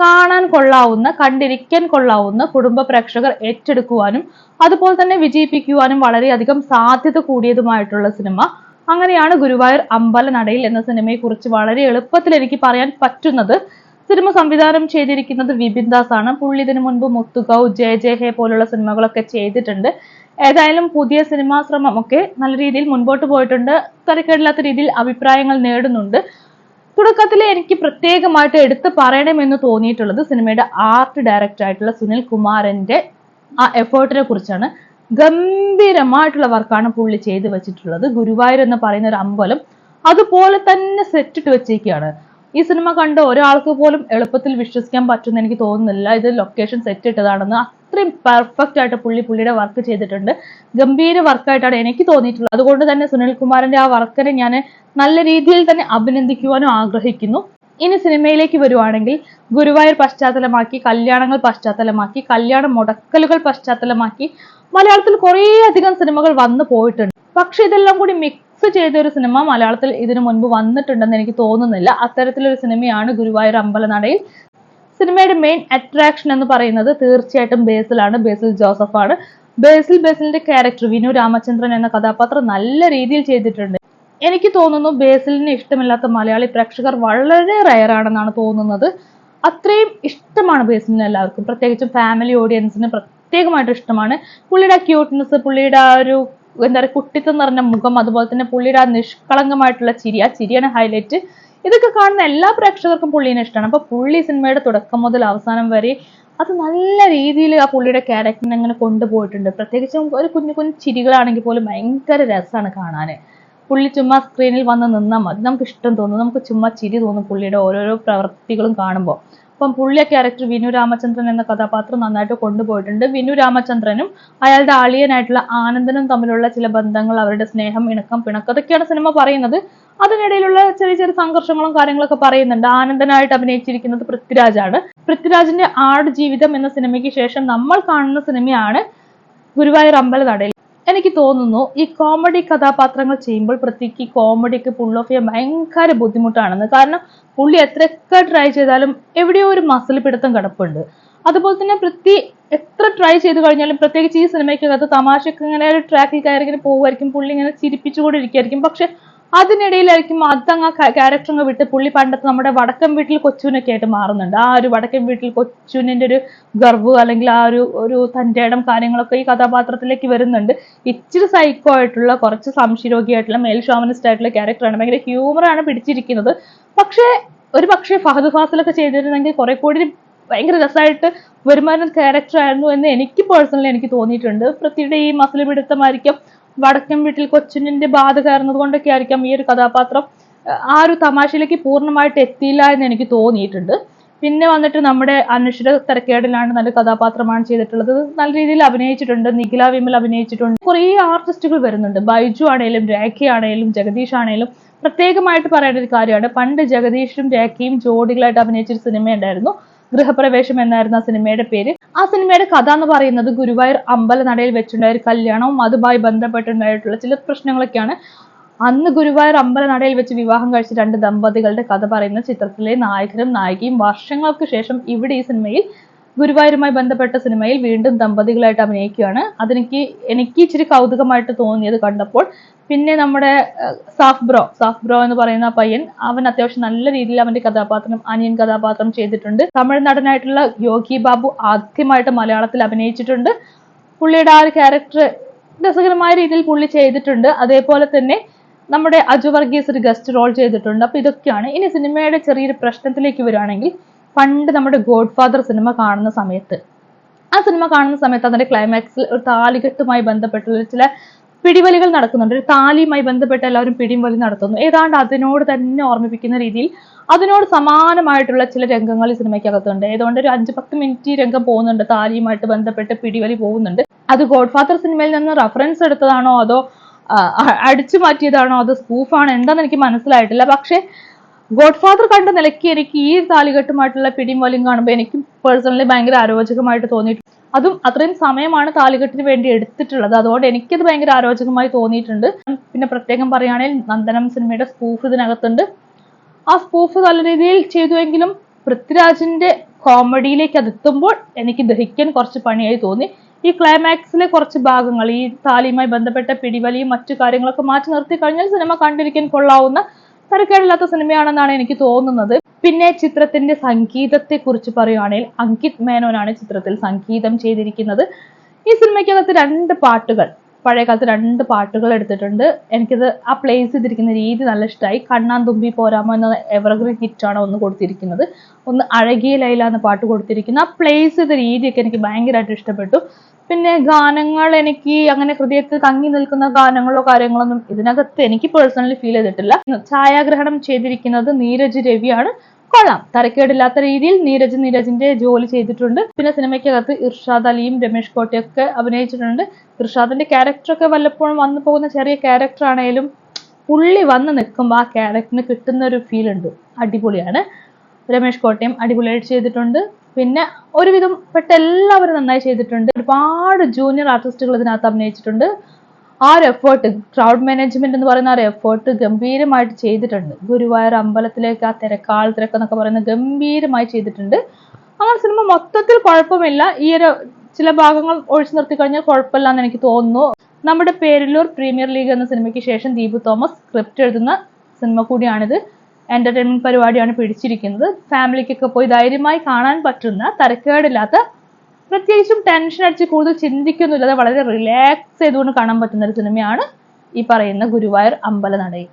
കാണാൻ കൊള്ളാവുന്ന കണ്ടിരിക്കാൻ കൊള്ളാവുന്ന കുടുംബ പ്രേക്ഷകർ ഏറ്റെടുക്കുവാനും അതുപോലെ തന്നെ വിജയിപ്പിക്കുവാനും വളരെയധികം സാധ്യത കൂടിയതുമായിട്ടുള്ള സിനിമ. അങ്ങനെയാണ് ഗുരുവായൂർ അമ്പലനടയിൽ എന്ന സിനിമയെ കുറിച്ച് വളരെ എളുപ്പത്തിൽ എനിക്ക് പറയാൻ പറ്റുന്നത്. സിനിമ സംവിധാനം ചെയ്തിരിക്കുന്നത് വിപിൻ ദാസ് ആണ് പുള്ളി ഇതിനു മുൻപ് മുത്തുകൗ ജയ ജയ ഹേ പോലുള്ള സിനിമകളൊക്കെ ചെയ്തിട്ടുണ്ട്. ഏതായാലും പുതിയ സിനിമാ ശ്രമം ഒക്കെ നല്ല രീതിയിൽ മുൻപോട്ട് പോയിട്ടുണ്ട്. തരക്കേടില്ലാത്ത രീതിയിൽ അഭിപ്രായങ്ങൾ നേടുന്നുണ്ട്. തുടക്കത്തിൽ എനിക്ക് പ്രത്യേകമായിട്ട് എടുത്തു പറയണമെന്ന് തോന്നിയിട്ടുള്ളത് സിനിമയുടെ ആർട്ട് ഡയറക്ടർ ആയിട്ടുള്ള സുനിൽ കുമാറിന്റെ ആ എഫേർട്ടിനെ കുറിച്ചാണ്. ഗംഭീരമായിട്ടുള്ള വർക്കാണ് പുള്ളി ചെയ്തു വെച്ചിട്ടുള്ളത്. ഗുരുവായൂർ എന്ന് പറയുന്ന ഒരു അമ്പലം അതുപോലെ തന്നെ സെറ്റിട്ട് വെച്ചേക്കാണ് ഈ സിനിമ കണ്ട ഒരാൾക്ക് പോലും എളുപ്പത്തിൽ വിശ്വസിക്കാൻ പറ്റുമെന്ന് എനിക്ക് തോന്നുന്നില്ല. ഇത് ലൊക്കേഷൻ സെറ്റ് ഇട്ടതാണെന്ന് അത്രയും പെർഫെക്റ്റ് ആയിട്ട് പുള്ളി പുള്ളിയുടെ വർക്ക് ചെയ്തിട്ടുണ്ട്. ഗംഭീര വർക്കായിട്ടാണ് എനിക്ക് തോന്നിയിട്ടുള്ളത്. അതുകൊണ്ട് തന്നെ സുനിൽ കുമാറിന്റെ ആ വർക്കിനെ ഞാൻ നല്ല രീതിയിൽ തന്നെ അഭിനന്ദിക്കുവാനും ആഗ്രഹിക്കുന്നു. ഇനി സിനിമയിലേക്ക് വരുവാണെങ്കിൽ ഗുരുവായൂർ പശ്ചാത്തലമാക്കി കല്യാണങ്ങൾ പശ്ചാത്തലമാക്കി കല്യാണ മുടക്കലുകൾ പശ്ചാത്തലമാക്കി മലയാളത്തിൽ കുറേ അധികം സിനിമകൾ വന്നു പോയിട്ടുണ്ട്. പക്ഷെ ഇതെല്ലാം കൂടി മിക്സ് ചെയ്ത ഒരു സിനിമ മലയാളത്തിൽ ഇതിനു മുൻപ് വന്നിട്ടുണ്ടെന്ന് എനിക്ക് തോന്നുന്നില്ല. അത്തരത്തിലൊരു സിനിമയാണ് ഗുരുവായൂർ അമ്പലനടയിൽ. സിനിമയുടെ മെയിൻ അട്രാക്ഷൻ എന്ന് പറയുന്നത് തീർച്ചയായിട്ടും ബേസിലാണ്. ബേസിൽ ജോസഫ് ആണ് ബേസിൽ ബേസിലിന്റെ ക്യാരക്ടർ വിനു രാമചന്ദ്രൻ എന്ന കഥാപാത്രം നല്ല രീതിയിൽ ചെയ്തിട്ടുണ്ട്. എനിക്ക് തോന്നുന്നു ബേസിലിനെ ഇഷ്ടമില്ലാത്ത മലയാളി പ്രേക്ഷകർ വളരെ റയർ ആണെന്നാണ് തോന്നുന്നത്. അത്രയും ഇഷ്ടമാണ് ബേസിലിന് എല്ലാവർക്കും. പ്രത്യേകിച്ചും ഫാമിലി ഓഡിയൻസിന് പ്രത്യേകമായിട്ട് ഇഷ്ടമാണ്. പുള്ളിയുടെ ക്യൂട്ട്നെസ് പുള്ളിയുടെ ആ ഒരു എന്താ പറയുക കുട്ടിത്തം നിറഞ്ഞ മുഖം അതുപോലെ തന്നെ പുള്ളിയുടെ ആ നിഷ്കളങ്കമായിട്ടുള്ള ചിരി ആ ചിരിയാണ് ഹൈലൈറ്റ് ഇതൊക്കെ കാണുന്ന എല്ലാ പ്രേക്ഷകർക്കും പുള്ളീനെ ഇഷ്ടമാണ്. അപ്പൊ പുള്ളി സിനിമയുടെ തുടക്കം മുതൽ അവസാനം വരെ അത് നല്ല രീതിയിൽ ആ പുള്ളിയുടെ ക്യാരക്ടറിനെ അങ്ങനെ കൊണ്ടുപോയിട്ടുണ്ട്. പ്രത്യേകിച്ചും ഒരു കുഞ്ഞു കുഞ്ഞു ചിരികളാണെങ്കിൽ പോലും ഭയങ്കര രസമാണ് കാണാൻ പുള്ളി ചുമ്മാ സ്ക്രീനിൽ വന്ന് നിന്നാൽ മതി. നമുക്ക് ഇഷ്ടം തോന്നും. നമുക്ക് ചുമ്മാ ചിരി തോന്നും പുള്ളിയുടെ ഓരോരോ പ്രവൃത്തികളും കാണുമ്പോൾ. അപ്പം പുള്ളിയ ക്യാരക്ടർ വിനു രാമചന്ദ്രൻ എന്ന കഥാപാത്രം നന്നായിട്ട് കൊണ്ടുപോയിട്ടുണ്ട്. വിനു രാമചന്ദ്രനും അയാളുടെ ആളിയനായിട്ടുള്ള ആനന്ദനും തമ്മിലുള്ള ചില ബന്ധങ്ങൾ അവരുടെ സ്നേഹം ഇണക്കം പിണക്കം അതൊക്കെയാണ് സിനിമ പറയുന്നത്. അതിനിടയിലുള്ള ചെറിയ ചെറിയ സംഘർഷങ്ങളും കാര്യങ്ങളൊക്കെ പറയുന്നുണ്ട്. ആനന്ദനായിട്ട് അഭിനയിച്ചിരിക്കുന്നത് പൃഥ്വിരാജാണ്. പൃഥ്വിരാജിന്റെ ആട് ജീവിതം എന്ന സിനിമയ്ക്ക് ശേഷം നമ്മൾ കാണുന്ന സിനിമയാണ് ഗുരുവായൂർ അമ്പലനടയിൽ. എനിക്ക് തോന്നുന്നു ഈ കോമഡി കഥാപാത്രങ്ങൾ ചെയ്യുമ്പോൾ പൃഥ്വിക്ക് കോമഡിക്ക് പുള്ളോഫിയ ഭയങ്കര ബുദ്ധിമുട്ടാണെന്ന്. കാരണം പുള്ളി എത്രയൊക്കെ ട്രൈ ചെയ്താലും എവിടെയോ ഒരു മസിൽ പിടുത്തം കിടപ്പുണ്ട്. അതുപോലെ തന്നെ പ്രതി എത്ര ട്രൈ ചെയ്ത് കഴിഞ്ഞാലും പ്രത്യേകിച്ച് ഈ സിനിമയ്ക്കകത്ത് തമാശക്ക് ഇങ്ങനെ ഒരു ട്രാക്കിൽ കയറി ഇങ്ങനെ പോകുമായിരിക്കും പുള്ളി ഇങ്ങനെ ചിരിപ്പിച്ചുകൊണ്ടിരിക്കുകയായിരിക്കും പക്ഷെ അതിനിടയിലായിരിക്കും അതങ്ങ് ക്യാരക്ടർ അങ്ങ് വിട്ട് പുള്ളി പണ്ടത്തെ നമ്മുടെ വടക്കം വീട്ടിൽ കൊച്ചുവിനൊക്കെ ആയിട്ട് മാറുന്നുണ്ട്. ആ ഒരു വടക്കൻ വീട്ടിൽ കൊച്ചുവിന്റെ ഒരു ഗർവ് അല്ലെങ്കിൽ ആ ഒരു ഒരു തന്റെ ഇടം കാര്യങ്ങളൊക്കെ ഈ കഥാപാത്രത്തിലേക്ക് വരുന്നുണ്ട്. ഇച്ചിരി സൈക്കോ ആയിട്ടുള്ള കുറച്ച് സംശയരോഗിയായിട്ടുള്ള മേൽഷോമനിസ്റ്റ് ആയിട്ടുള്ള ക്യാരക്ടറാണ് ഭയങ്കര ഹ്യൂമറാണ് പിടിച്ചിരിക്കുന്നത്. പക്ഷേ ഒരു പക്ഷേ ഫഹദ് ഫാസിലൊക്കെ ചെയ്തിരുന്നെങ്കിൽ കുറെ കൂടി ഭയങ്കര രസമായിട്ട് വരുമാനം ക്യാരക്ടർ ആയിരുന്നു എന്ന് എനിക്ക് പേഴ്സണലി എനിക്ക് തോന്നിയിട്ടുണ്ട്. പ്രത്യേകിച്ച് ഈ മസിൽ പിടുത്തമായിരിക്കും വടക്കൻ വീട്ടിൽ കൊച്ചിന്റെ ബാധ കയറുന്നത് കൊണ്ടൊക്കെ ആയിരിക്കാം ഈ ഒരു കഥാപാത്രം. ആ ഒരു തമാശയിലേക്ക് പൂർണമായിട്ട് എത്തിയില്ല എന്ന് എനിക്ക് തോന്നിയിട്ടുണ്ട്. പിന്നെ വന്നിട്ട് നമ്മുടെ അനുഷ്ഠിത തിരക്കേടിലാണ് നല്ല കഥാപാത്രമാണ് ചെയ്തിട്ടുള്ളത്. നല്ല രീതിയിൽ അഭിനയിച്ചിട്ടുണ്ട്. നിഖില വിമൽ അഭിനയിച്ചിട്ടുണ്ട്. കുറേ ആർട്ടിസ്റ്റുകൾ വരുന്നുണ്ട്. ബൈജു ആണേലും രേഖ ആണേലും ജഗദീഷ് ആണേലും. പ്രത്യേകമായിട്ട് പറയേണ്ട ഒരു കാര്യമാണ്. പണ്ട് ജഗദീഷും രേഖയും ജോഡികളായിട്ട് അഭിനയിച്ചൊരു സിനിമ ഉണ്ടായിരുന്നു ഗൃഹപ്രവേശം എന്നായിരുന്നു ആ സിനിമയുടെ പേര്. ആ സിനിമയുടെ കഥ എന്ന് പറയുന്നത് ഗുരുവായൂർ അമ്പലനടയിൽ വെച്ചുണ്ടായ ഒരു കല്യാണവും അതുമായി ബന്ധപ്പെട്ടുണ്ടായിട്ടുള്ള ചില പ്രശ്നങ്ങളൊക്കെയാണ്. അന്ന് ഗുരുവായൂർ അമ്പലനടയിൽ വെച്ച് വിവാഹം കഴിച്ച രണ്ട് ദമ്പതികളുടെ കഥ പറയുന്ന ചിത്രത്തിലെ നായകനും നായികയും വർഷങ്ങൾക്ക് ശേഷം ഇവിടെ ഈ സിനിമയിൽ ഗുരുവായൂരുമായി ബന്ധപ്പെട്ട സിനിമയിൽ വീണ്ടും ദമ്പതികളായിട്ട് അഭിനയിക്കുകയാണ്. അതെനിക്ക് എനിക്ക് ഇച്ചിരി കൗതുകമായിട്ട് തോന്നിയത് കണ്ടപ്പോൾ പിന്നെ നമ്മുടെ സാഫ് ബ്രോ സാഫ് ബ്രോ എന്ന് പറയുന്ന പയ്യൻ അവൻ അത്യാവശ്യം നല്ല രീതിയിൽ അവന്റെ കഥാപാത്രം അനിയൻ കഥാപാത്രം ചെയ്തിട്ടുണ്ട്. തമിഴ് നടനായിട്ടുള്ള യോഗി ബാബു ആദ്യമായിട്ട് മലയാളത്തിൽ അഭിനയിച്ചിട്ടുണ്ട്. പുള്ളിയുടെ ആ ഒരു ക്യാരക്ടർ രസകരമായ രീതിയിൽ പുള്ളി ചെയ്തിട്ടുണ്ട്. അതേപോലെ തന്നെ നമ്മുടെ അജു വർഗീസ് ഒരു ഗസ്റ്റ് റോൾ ചെയ്തിട്ടുണ്ട്. അപ്പൊ ഇതൊക്കെയാണ്. ഇനി സിനിമയുടെ ചെറിയൊരു പ്രശ്നത്തിലേക്ക് വരികയാണെങ്കിൽ പണ്ട് നമ്മുടെ ഗോഡ് ഫാദർ സിനിമ കാണുന്ന സമയത്ത്. ആ സിനിമ കാണുന്ന സമയത്ത് അതിന്റെ ക്ലൈമാക്സിൽ ഒരു താലികെട്ടുമായി ബന്ധപ്പെട്ടുള്ള ചില പിടിവലികൾ നടക്കുന്നുണ്ട്. ഒരു താലിയുമായി ബന്ധപ്പെട്ട് എല്ലാവരും പിടിയും വലി നടത്തുന്നു. ഏതാണ്ട് അതിനോട് തന്നെ ഓർമ്മിപ്പിക്കുന്ന രീതിയിൽ അതിനോട് സമാനമായിട്ടുള്ള ചില രംഗങ്ങൾ ഈ സിനിമയ്ക്കകത്തുണ്ട് ഏതുകൊണ്ട് ഒരു അഞ്ച് പത്ത് മിനിറ്റ് രംഗം പോകുന്നുണ്ട് താലിയുമായിട്ട് ബന്ധപ്പെട്ട് പിടിവലി പോകുന്നുണ്ട്. അത് ഗോഡ് ഫാദർ സിനിമയിൽ നിന്ന് റഫറൻസ് എടുത്തതാണോ അതോ അടിച്ചു മാറ്റിയതാണോ അത് സ്കൂഫാണോ എന്താണെന്ന് എനിക്ക് മനസ്സിലായിട്ടില്ല. പക്ഷേ ഗോഡ് ഫാദർ കണ്ട നിലയ്ക്ക് എനിക്ക് ഈ താലികെട്ടുമായിട്ടുള്ള പിടിയും വലിയും കാണുമ്പോൾ എനിക്ക് പേഴ്സണലി ഭയങ്കര ആരോചകമായിട്ട് തോന്നിയിട്ടുണ്ട്. അതും അത്രയും സമയമാണ് താലികെട്ടിന് വേണ്ടി എടുത്തിട്ടുള്ളത്. അതുകൊണ്ട് എനിക്കത് ഭയങ്കര ആരോചകമായി തോന്നിയിട്ടുണ്ട്. പിന്നെ പ്രത്യേകം പറയുകയാണെങ്കിൽ നന്ദനം സിനിമയുടെ സ്പൂഫ് ഇതിനകത്തുണ്ട്. ആ സ്പൂഫ് നല്ല രീതിയിൽ ചെയ്തുവെങ്കിലും പൃഥ്വിരാജിന്റെ കോമഡിയിലേക്ക് അതെത്തുമ്പോൾ എനിക്ക് ദഹിക്കാൻ കുറച്ച് പണിയായി തോന്നി. ഈ ക്ലൈമാക്സിലെ കുറച്ച് ഭാഗങ്ങൾ ഈ താലിയുമായി ബന്ധപ്പെട്ട പിടിവലിയും മറ്റു കാര്യങ്ങളൊക്കെ മാറ്റി നിർത്തി കഴിഞ്ഞാൽ സിനിമ കണ്ടിരിക്കാൻ കൊള്ളാവുന്ന തരക്കേടില്ലാത്ത സിനിമയാണെന്നാണ് എനിക്ക് തോന്നുന്നത്. പിന്നെ ചിത്രത്തിന്റെ സംഗീതത്തെ കുറിച്ച് പറയുകയാണെങ്കിൽ അങ്കിത് മേനോനാണ് ചിത്രത്തിൽ സംഗീതം ചെയ്തിരിക്കുന്നത്. ഈ സിനിമയ്ക്കകത്ത് രണ്ട് പാട്ടുകൾ പഴയ കാലത്ത് രണ്ട് പാട്ടുകൾ എടുത്തിട്ടുണ്ട്. എനിക്കത് ആ പ്ലേസ് ചെയ്തിരിക്കുന്ന രീതി നല്ല ഇഷ്ടമായി കണ്ണാൻ തുമ്പി പോരാമോ എന്ന എവർഗ്രീൻ ഹിറ്റാണ് ഒന്ന് കൊടുത്തിരിക്കുന്നത്. ഒന്ന് അഴകിയ ലൈല എന്ന പാട്ട് കൊടുത്തിരിക്കുന്നത് ആ പ്ലേസ് ചെയ്ത രീതിയൊക്കെ എനിക്ക് ഭയങ്കരമായിട്ട് ഇഷ്ടപ്പെട്ടു. പിന്നെ ഗാനങ്ങൾ എനിക്ക് അങ്ങനെ ഹൃദയത്തിൽ തങ്ങി നിൽക്കുന്ന ഗാനങ്ങളോ കാര്യങ്ങളൊന്നും ഇതിനകത്ത് എനിക്ക് പേഴ്സണലി ഫീൽ ചെയ്തിട്ടില്ല. ഛായാഗ്രഹണം ചെയ്തിരിക്കുന്നത് നീരജ് രവിയാണ്. കൊള്ളാം. തരക്കേടില്ലാത്ത രീതിയിൽ നീരജ് നീരജിന്റെ ജോലി ചെയ്തിട്ടുണ്ട്. പിന്നെ സിനിമയ്ക്കകത്ത് ഇർഷാദ് അലിയും രമേഷ് കോട്ടയൊക്കെ അഭിനയിച്ചിട്ടുണ്ട്. ഇർഷാദിന്റെ ക്യാരക്ടറൊക്കെ വല്ലപ്പോഴും വന്നു പോകുന്ന ചെറിയ ക്യാരക്ടർ ആണെങ്കിലും പുള്ളി വന്ന് നിൽക്കുമ്പോൾ ആ ക്യാരക്ടറിന് കിട്ടുന്ന ഒരു ഫീൽ ഉണ്ട്. അടിപൊളിയാണ്. രമേഷ് കോട്ടയം അടിപൊളിയായിട്ട് ചെയ്തിട്ടുണ്ട്. പിന്നെ ഒരുവിധം പെട്ട എല്ലാവരും നന്നായി ചെയ്തിട്ടുണ്ട്. ഒരുപാട് ജൂനിയർ ആർട്ടിസ്റ്റുകൾ ഇതിനകത്ത് അഭിനയിച്ചിട്ടുണ്ട്. ആ ഒരു എഫേർട്ട് ക്രൗഡ് മാനേജ്മെന്റ് എന്ന് പറയുന്ന ആ ഒരു എഫേർട്ട് ഗംഭീരമായിട്ട് ചെയ്തിട്ടുണ്ട്. ഗുരുവായൂർ അമ്പലത്തിലേക്ക് ആ തിരക്കാൾ എന്നൊക്കെ പറയുന്നത് ഗംഭീരമായി ചെയ്തിട്ടുണ്ട്. അങ്ങനെ സിനിമ മൊത്തത്തിൽ കുഴപ്പമില്ല. ഈ ഒരു ചില ഭാഗങ്ങൾ ഒഴിച്ചു നിർത്തി കഴിഞ്ഞാൽ കുഴപ്പമില്ല എന്ന് എനിക്ക് തോന്നുന്നു. നമ്മുടെ പേരിലൂർ പ്രീമിയർ ലീഗ് എന്ന സിനിമയ്ക്ക് ശേഷം ദീപു തോമസ് സ്ക്രിപ്റ്റ് എഴുതുന്ന സിനിമ കൂടിയാണിത്. എന്റർടൈൻമെന്റ് പരിപാടിയാണ് പിടിച്ചിരിക്കുന്നത്. ഫാമിലിക്കൊക്കെ പോയി ധൈര്യമായി കാണാൻ പറ്റുന്ന തരക്കേടില്ലാത്ത പ്രത്യേകിച്ചും ടെൻഷൻ അടിച്ച് കൂടുതൽ ചിന്തിക്കുന്നില്ലാതെ വളരെ റിലാക്സ് ചെയ്തുകൊണ്ട് കാണാൻ പറ്റുന്ന ഒരു സിനിമയാണ് ഈ പറയുന്ന ഗുരുവായൂർ അമ്പലനടയിൽ.